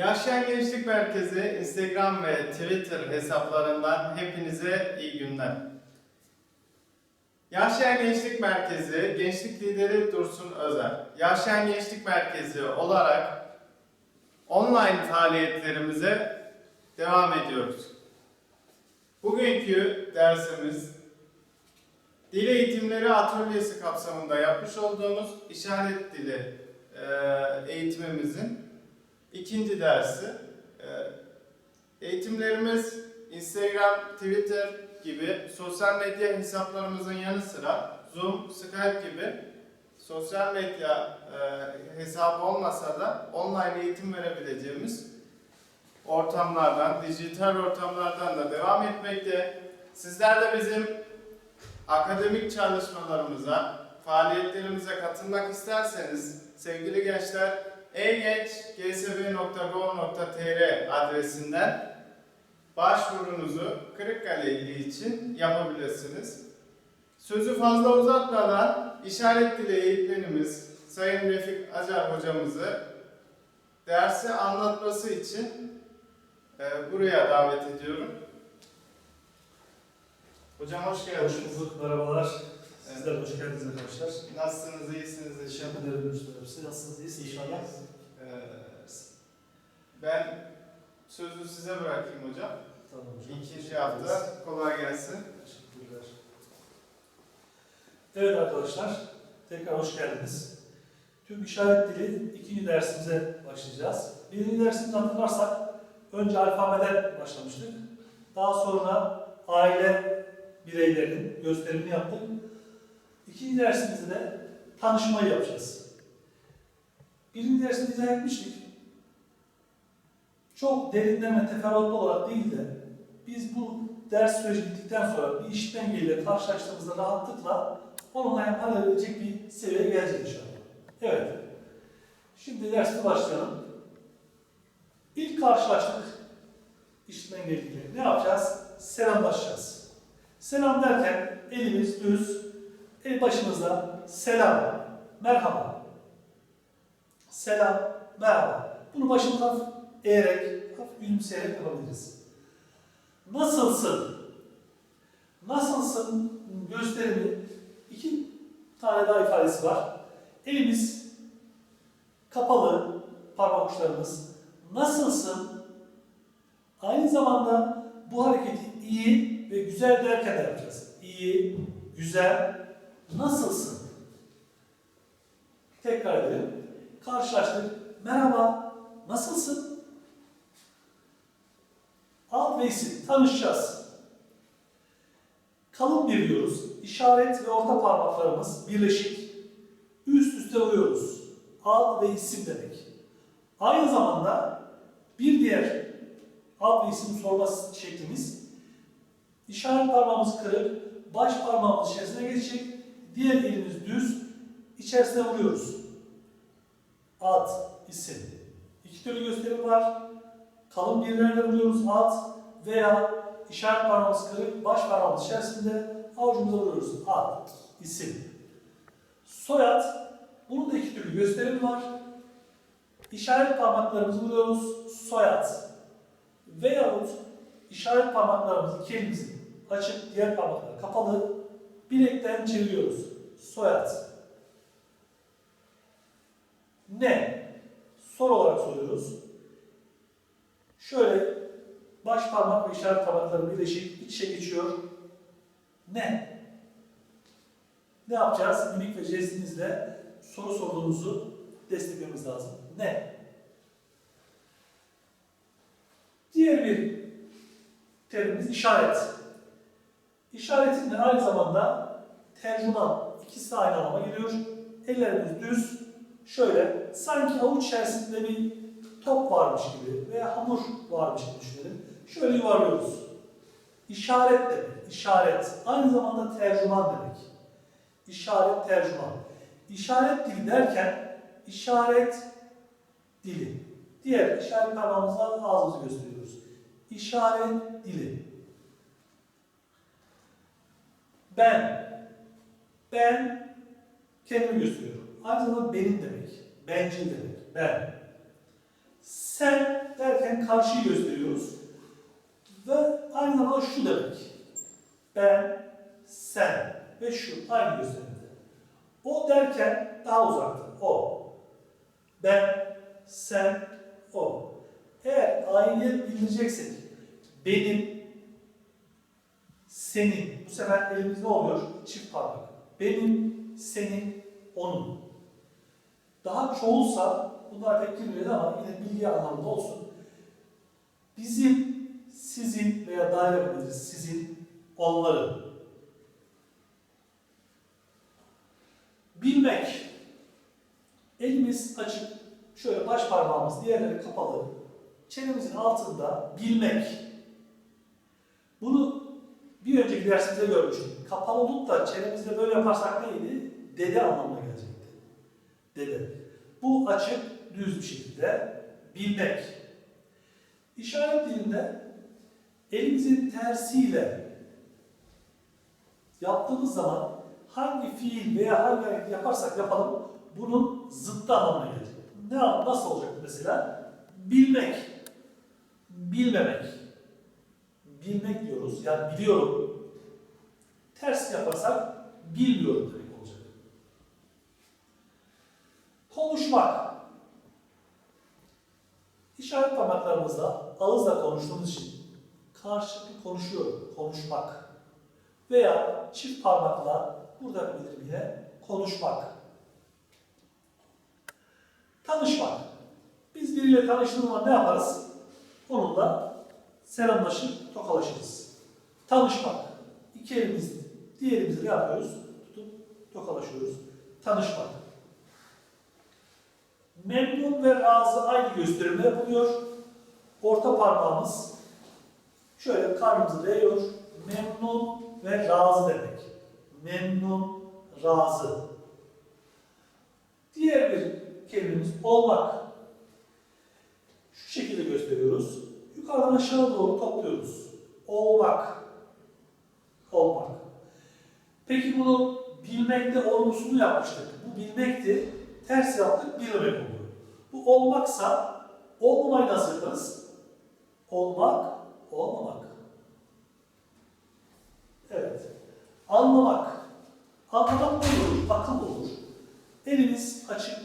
Yaşayan Gençlik Merkezi Instagram ve Twitter hesaplarından hepinize iyi günler. Yaşayan Gençlik Merkezi Gençlik Lideri Dursun Özer. Yaşayan Gençlik Merkezi olarak online faaliyetlerimize devam ediyoruz. Bugünkü dersimiz Dil Eğitimleri Atölyesi kapsamında yapmış olduğumuz işaret dili eğitimimizin ikinci dersi. E, Eğitimlerimiz Instagram, Twitter gibi sosyal medya hesaplarımızın yanı sıra Zoom, Skype gibi sosyal medya e, hesabı olmasa da online eğitim verebileceğimiz ortamlardan, dijital ortamlardan da devam etmekte. Sizler de bizim akademik çalışmalarımıza, faaliyetlerimize katılmak isterseniz sevgili gençler egençgsb.gov.tr adresinden başvurunuzu Kırıkkale ili için yapabilirsiniz. Sözü fazla uzatmadan işaret dili eğitmenimiz Sayın Refik Acar hocamızı dersi anlatması için e, buraya davet ediyorum. Hocam hoş Hoş geldiniz. bulduk, merhabalar. Sizler hoş geldiniz arkadaşlar. Nasılsınız, iyisiniz inşallah? Üstad hepsi. Nasılsınız, iyisiniz inşallah? Ee, ben sözü size bırakayım hocam. Tamam hocam. İkinci hafta kolay gelsin. Teşekkürler. Evet arkadaşlar, tekrar hoş geldiniz. Tüm işaret dili ikinci dersimize başlayacağız. Birinci dersimizi hatırlarsak önce alfabeden başlamıştık. Daha sonra aile bireylerinin gösterimini yaptık. İkinci dersimizde de tanışmayı yapacağız. Birinci dersimizde izah etmiştik. Çok derinleme, teferruatlı olarak değil de biz bu ders süreci bittikten sonra bir işitme engelliyle karşılaştığımızda rahatlıkla onunla hem halledebilecek bir seviyeye geleceğiz inşallah. Evet. Şimdi derste başlayalım. İlk karşılaştık işitme engelliyle. Ne yapacağız? Selamlaşacağız. Selam derken elimiz düz, el başımızda selam, merhaba. Selam, merhaba. Bunu başımıza eğerek, hafif gülümseyerek yapabiliriz. Nasılsın? Nasılsın gösterimi iki tane daha ifadesi var. Elimiz kapalı, parmak uçlarımız. Nasılsın? Aynı zamanda bu hareketi iyi ve güzel derken de yapacağız. İyi, güzel, nasılsın? Tekrar edelim. Karşılaştık. Merhaba, nasılsın? Alt ve isim, tanışacağız. Kalın bir diyoruz. İşaret ve orta parmaklarımız birleşik. Üst üste vuruyoruz. Alt ve isim demek. Aynı zamanda bir diğer alt ve isim sorma şeklimiz işaret parmağımız kırık, baş parmağımız içerisine geçecek, diğer elimiz düz, içerisine vuruyoruz. Ad, isim. İki türlü gösterim var. Kalın bir yerlerle vuruyoruz ad veya işaret parmağımız kırık, baş parmağımız içerisinde avucumuza vuruyoruz. Ad, isim. Soyad, bunun da iki türlü gösterimi var. İşaret parmaklarımızı vuruyoruz, soyad. Veyahut işaret parmaklarımızı iki elimizin açık, diğer parmaklar kapalı, bilekten çeviriyoruz. Soyad. Ne? Soru olarak soruyoruz. Şöyle baş parmak ve işaret parmakları birleşik iç içe geçiyor. Ne? Ne yapacağız? Mimik ve jestimizle soru sorduğumuzu desteklememiz lazım. Ne? Diğer bir terimimiz işaret. İşaretin de aynı zamanda tercüman. ikisi aynı anlama geliyor. Ellerimiz düz. Şöyle sanki avuç içerisinde bir top varmış gibi veya hamur varmış gibi düşünelim. Şöyle yuvarlıyoruz. İşaret demek. İşaret. Aynı zamanda tercüman demek. İşaret, tercüman. İşaret dili derken işaret dili. Diğer işaret parmağımızla ağzımızı gösteriyoruz. İşaret dili. Ben. Ben kendimi gösteriyorum. Aynı zamanda benim demek. Bencil demek. Ben. Sen derken karşıyı gösteriyoruz. Ve aynı zamanda şu demek. Ben, sen ve şu aynı gösterimde. O derken daha uzakta. O. Ben, sen, o. Eğer aidiyet bildireceksek benim, senin, bu sefer elimizde oluyor çift parmak. Benim, senin, onun. Daha çoğulsa bunlar pek girmiyor ama yine bilgi anlamında olsun. Bizim, sizin veya daire yapabiliriz. Sizin, onların. Bilmek. Elimiz açık. Şöyle baş parmağımız diğerleri kapalı. Çenemizin altında bilmek. Bir dersimizde görmüştük. Kapalı da çenemizde böyle yaparsak neydi? Dede anlamına gelecekti. Dede. Bu açık, düz bir şekilde bilmek. İşaret dilinde elimizin tersiyle yaptığımız zaman hangi fiil veya hangi hareket yaparsak yapalım bunun zıttı anlamına gelecek. Ne nasıl olacak mesela? Bilmek, bilmemek. Bilmek diyoruz. Yani biliyorum. Ters yaparsak bilmiyorum demek olacak. Konuşmak. İşaret parmaklarımızla ağızla konuştuğumuz için karşılıklı konuşuyorum, konuşmak. Veya çift parmakla burada yapabilirim yine konuşmak. Tanışmak. Biz biriyle tanıştığımız zaman ne yaparız? Onunla selamlaşıp tokalaşırız. Tanışmak. İki elimiz, diğerimizi ne yapıyoruz? Tutup tokalaşıyoruz. Tanışmak. Memnun ve razı aynı gösterimde yapılıyor. Orta parmağımız şöyle karnımızı değiyor. Memnun ve razı demek. Memnun, razı. Diğer bir kelimemiz olmak. Şu şekilde gösteriyoruz. Yukarıdan aşağı doğru topluyoruz. Olmak. Olmak. Peki bunu bilmekte olumsuzunu yapmıştık. Bu bilmekti. Ters yaptık, bilmemek oldu. Bu olmaksa olmamayı nasıl yaparız? Olmak, olmamak. Evet. Anlamak. Anlamak olur? Akıl olur. Elimiz açık.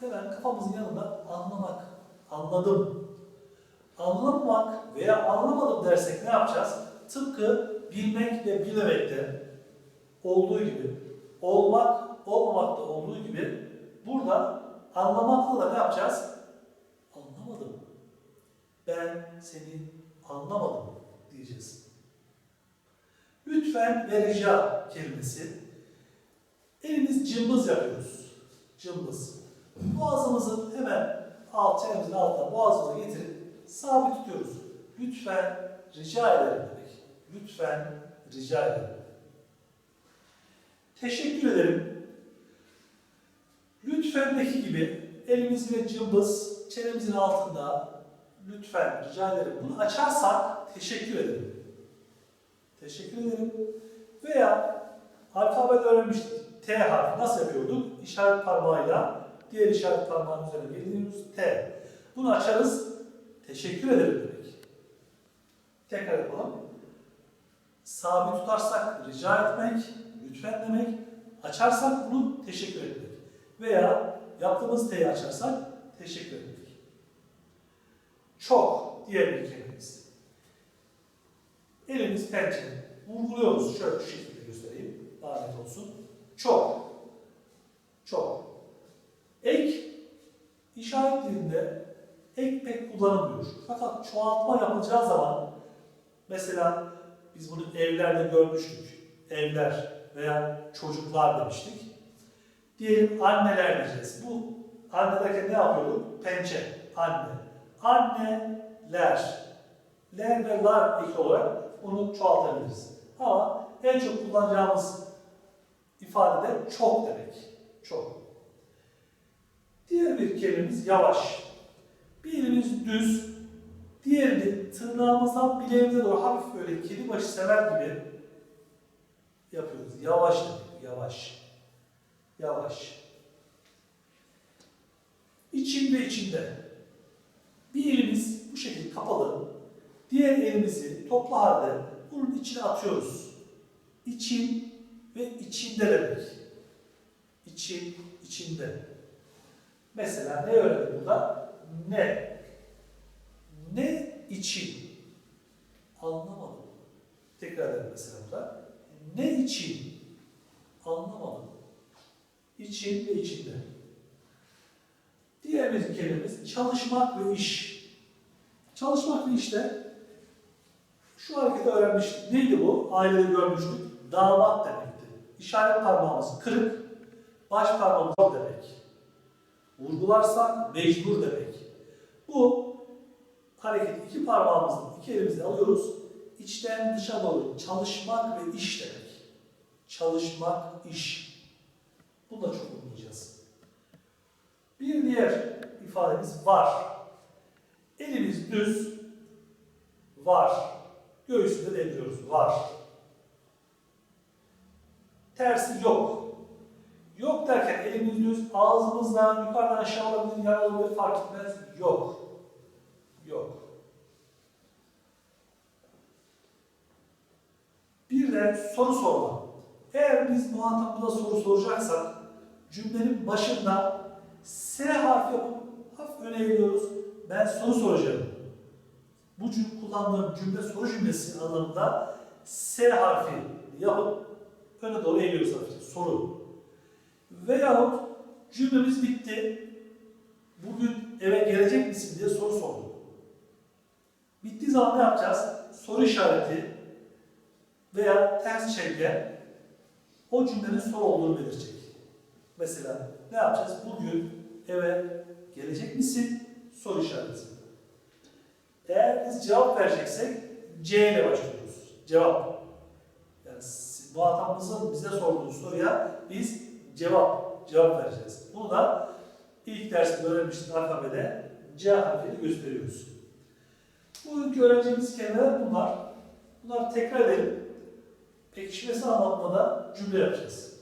Hemen kafamızın yanında anlamak. Anladım. Anlamamak veya anlamadım dersek ne yapacağız? Tıpkı bilmek ve bilemekte olduğu gibi, olmak, olmamakta olduğu gibi burada anlamakla da ne yapacağız? Anlamadım. Ben seni anlamadım diyeceğiz. Lütfen ve rica kelimesi. Elimiz cımbız yapıyoruz. Cımbız. Boğazımızın hemen alt çenemizin altına boğazımıza getirip sabit tutuyoruz. Lütfen rica ederim demek. Lütfen rica ederim. Teşekkür ederim. Lütfendeki gibi elimiz ve cımbız çenemizin altında lütfen rica ederim. Bunu açarsak teşekkür ederim. Teşekkür ederim. Veya alfabede öğrenmiştik. T harfi nasıl yapıyorduk? İşaret parmağıyla diğer işaret parmağının üzerine geliyoruz. T. Bunu açarız. Teşekkür ederim demek. Tekrar yapalım. Sabit tutarsak rica etmek, lütfen demek. Açarsak bunu teşekkür etmek. Veya yaptığımız T'yi açarsak teşekkür etmek. Çok diğer bir kelimemiz. Elimiz pençe. Vurguluyoruz. Şöyle şu şekilde göstereyim. Daha net olsun. Çok. Çok. Ek işaret dilinde ek pek kullanılmıyor. Fakat çoğaltma yapılacağı zaman mesela biz bunu evlerde görmüştük. Evler veya çocuklar demiştik. Diyelim anneler diyeceğiz. Bu anne derken ne yapıyorduk? Pençe. Anne. Anneler. Ler ve lar eki olarak bunu çoğaltabiliriz. Ama en çok kullanacağımız ifade de çok demek. Çok. Diğer bir kelimemiz yavaş. Bir elimiz düz, diğerini tırnağımızdan bileğimize doğru hafif böyle kedi başı sever gibi yapıyoruz. Yavaş demek, yavaş. Yavaş. İçinde içinde. Bir elimiz bu şekilde kapalı. Diğer elimizi toplu halde bunun içine atıyoruz. İçin ve içinde demek. İçin, içinde. Mesela ne öğrendik burada? Ne? Ne için? Anlamadım. Tekrar edelim mesela burada. Ne için? Anlamadım. İçin ve içinde. Diğer bir kelimemiz çalışmak ve iş. Çalışmak ve işte şu hareketi öğrenmiştik. Neydi bu? Ailede görmüştük. Damat demekti. İşaret parmağımız kırık, baş parmağımız demek. Vurgularsak mecbur demek. Bu hareketi iki parmağımızla iki elimizle alıyoruz. İçten dışa doğru çalışmak ve iş demek. Çalışmak, iş. Bunu da çok unutmayacağız. Bir diğer ifademiz var. Elimiz düz, var. Göğsünde deviriyoruz, var. Tersi yok. Yok derken elimiz düz, ağzımızdan yukarıdan aşağı olabilir, yan olabilir fark etmez. Yok. Yok. Bir de soru sorma. Eğer biz muhatabımıza soru soracaksak cümlenin başında S harfi yapıp hafif öne eğiliyoruz. Ben soru soracağım. Bu cümle kullandığım cümle soru cümlesi anlamında S harfi yapıp öne doğru eğiliyoruz hafifçe. Soru. Veyahut cümlemiz bitti. Bugün eve gelecek misin diye soru sordum. Bittiği zaman ne yapacağız? Soru işareti veya ters çevre o cümlenin soru olduğunu belirtecek. Mesela ne yapacağız? Bugün eve gelecek misin? Soru işareti. Eğer biz cevap vereceksek C ile başlıyoruz. Cevap. Yani muhatabımızın bize sorduğu soruya biz cevap, cevap vereceğiz. Bunu da ilk derste öğrenmiştik alfabede C harfiyle gösteriyoruz. Bugünkü öğreneceğimiz kelimeler bunlar. Bunları tekrar edelim pekişmesi anlatmada cümle yapacağız.